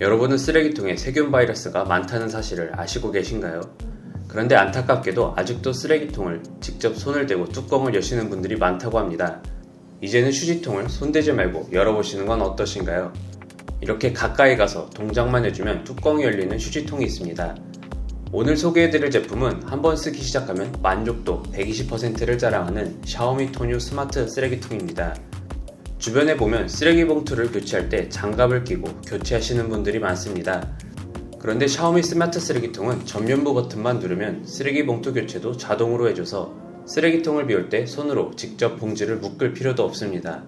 여러분은 쓰레기통에 세균 바이러스가 많다는 사실을 아시고 계신가요? 그런데 안타깝게도 아직도 쓰레기통을 직접 손을 대고 뚜껑을 여시는 분들이 많다고 합니다. 이제는 휴지통을 손대지 말고 열어보시는 건 어떠신가요? 이렇게 가까이 가서 동작만 해주면 뚜껑이 열리는 휴지통이 있습니다. 오늘 소개해드릴 제품은 한 번 쓰기 시작하면 만족도 120%를 자랑하는 샤오미 토뉴 스마트 쓰레기통입니다. 주변에 보면 쓰레기 봉투를 교체할 때 장갑을 끼고 교체하시는 분들이 많습니다. 그런데 샤오미 스마트 쓰레기통은 전면부 버튼만 누르면 쓰레기 봉투 교체도 자동으로 해줘서 쓰레기통을 비울 때 손으로 직접 봉지를 묶을 필요도 없습니다.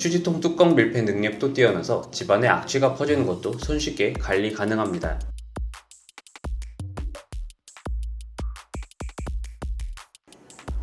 휴지통 뚜껑 밀폐 능력도 뛰어나서 집안에 악취가 퍼지는 것도 손쉽게 관리 가능합니다.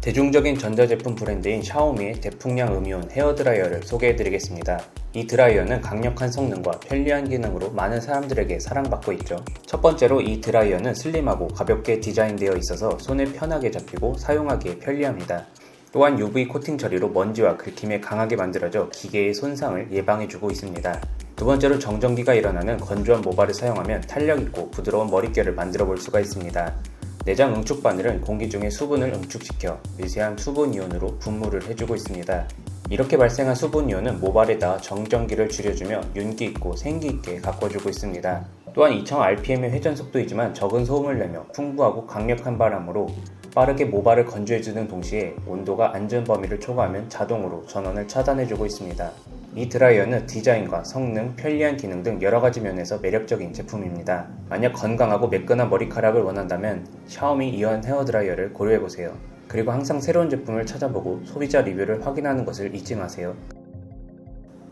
대중적인 전자제품 브랜드인 샤오미의 대풍량 음이온 헤어드라이어를 소개해드리겠습니다. 이 드라이어는 강력한 성능과 편리한 기능으로 많은 사람들에게 사랑받고 있죠. 첫 번째로 이 드라이어는 슬림하고 가볍게 디자인되어 있어서 손에 편하게 잡히고 사용하기에 편리합니다. 또한 UV 코팅 처리로 먼지와 긁힘에 강하게 만들어져 기계의 손상을 예방해주고 있습니다. 두 번째로 정전기가 일어나는 건조한 모발을 사용하면 탄력있고 부드러운 머릿결을 만들어 볼 수가 있습니다. 내장 응축 바늘은 공기 중의 수분을 응축시켜 미세한 수분 이온으로 분무를 해주고 있습니다. 이렇게 발생한 수분 이온은 모발에 닿아 정전기를 줄여주며 윤기 있고 생기 있게 가꿔주고 있습니다. 또한 2000rpm의 회전 속도이지만 적은 소음을 내며 풍부하고 강력한 바람으로 빠르게 모발을 건조해주는 동시에 온도가 안전 범위를 초과하면 자동으로 전원을 차단해주고 있습니다. 이 드라이어는 디자인과 성능, 편리한 기능 등 여러 가지 면에서 매력적인 제품입니다. 만약 건강하고 매끈한 머리카락을 원한다면 샤오미 이온 헤어 드라이어를 고려해보세요. 그리고 항상 새로운 제품을 찾아보고 소비자 리뷰를 확인하는 것을 잊지 마세요.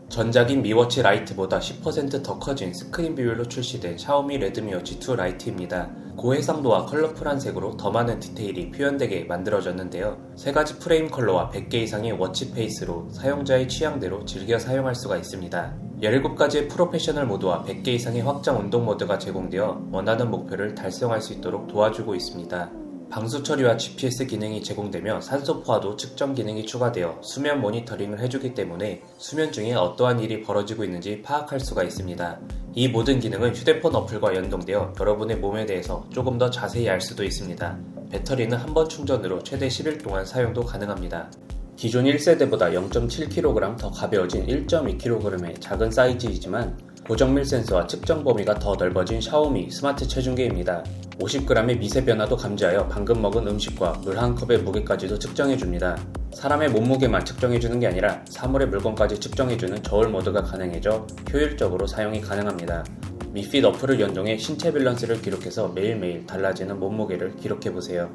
전작인 미워치 라이트보다 10%더 커진 스크린 비율로 출시된 샤오미 레드미 워치 2 라이트입니다. 고해상도와 컬러풀한 색으로 더 많은 디테일이 표현되게 만들어졌는데요. 세 가지 프레임 컬러와 100개 이상의 워치 페이스로 사용자의 취향대로 즐겨 사용할 수가 있습니다. 17가지의 프로페셔널 모드와 100개 이상의 확장 운동 모드가 제공되어 원하는 목표를 달성할 수 있도록 도와주고 있습니다. 방수 처리와 GPS 기능이 제공되며 산소 포화도 측정 기능이 추가되어 수면 모니터링을 해주기 때문에 수면 중에 어떠한 일이 벌어지고 있는지 파악할 수가 있습니다. 이 모든 기능은 휴대폰 어플과 연동되어 여러분의 몸에 대해서 조금 더 자세히 알 수도 있습니다. 배터리는 한 번 충전으로 최대 10일 동안 사용도 가능합니다. 기존 1세대보다 0.7kg 더 가벼워진 1.2kg의 작은 사이즈이지만 고정밀 센서와 측정 범위가 더 넓어진 샤오미 스마트 체중계입니다. 50g의 미세 변화도 감지하여 방금 먹은 음식과 물 한 컵의 무게까지도 측정해줍니다. 사람의 몸무게만 측정해주는 게 아니라 사물의 물건까지 측정해주는 저울 모드가 가능해져 효율적으로 사용이 가능합니다. 미핏 어플을 연동해 신체 밸런스를 기록해서 매일매일 달라지는 몸무게를 기록해보세요.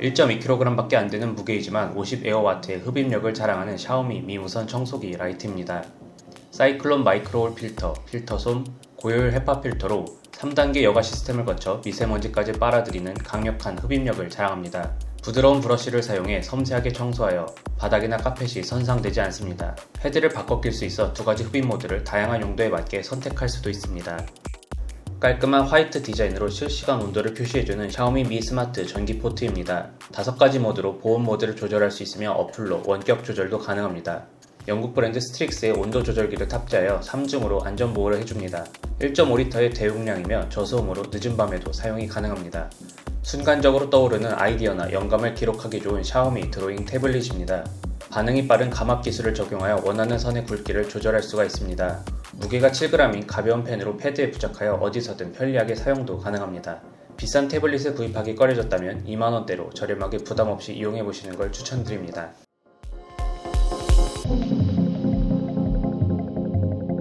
1.2kg밖에 안 되는 무게이지만 50에어와트의 흡입력을 자랑하는 샤오미 미무선 청소기 라이트입니다. 사이클론 마이크로홀 필터, 필터솜, 고효율 헤파 필터로 3단계 여과 시스템을 거쳐 미세먼지까지 빨아들이는 강력한 흡입력을 자랑합니다. 부드러운 브러쉬를 사용해 섬세하게 청소하여 바닥이나 카펫이 손상되지 않습니다. 헤드를 바꿔 낄 수 있어 두 가지 흡입 모드를 다양한 용도에 맞게 선택할 수도 있습니다. 깔끔한 화이트 디자인으로 실시간 온도를 표시해주는 샤오미 미 스마트 전기 포트입니다. 다섯 가지 모드로 보온 모드를 조절할 수 있으며 어플로 원격 조절도 가능합니다. 영국 브랜드 스트릭스의 온도 조절기를 탑재하여 3중으로 안전 보호를 해줍니다. 1.5리터의 대용량이며 저소음으로 늦은 밤에도 사용이 가능합니다. 순간적으로 떠오르는 아이디어나 영감을 기록하기 좋은 샤오미 드로잉 태블릿입니다. 반응이 빠른 감압 기술을 적용하여 원하는 선의 굵기를 조절할 수가 있습니다. 무게가 7g인 가벼운 펜으로 패드에 부착하여 어디서든 편리하게 사용도 가능합니다. 비싼 태블릿을 구입하기 꺼려졌다면 2만원대로 저렴하게 부담없이 이용해보시는 걸 추천드립니다.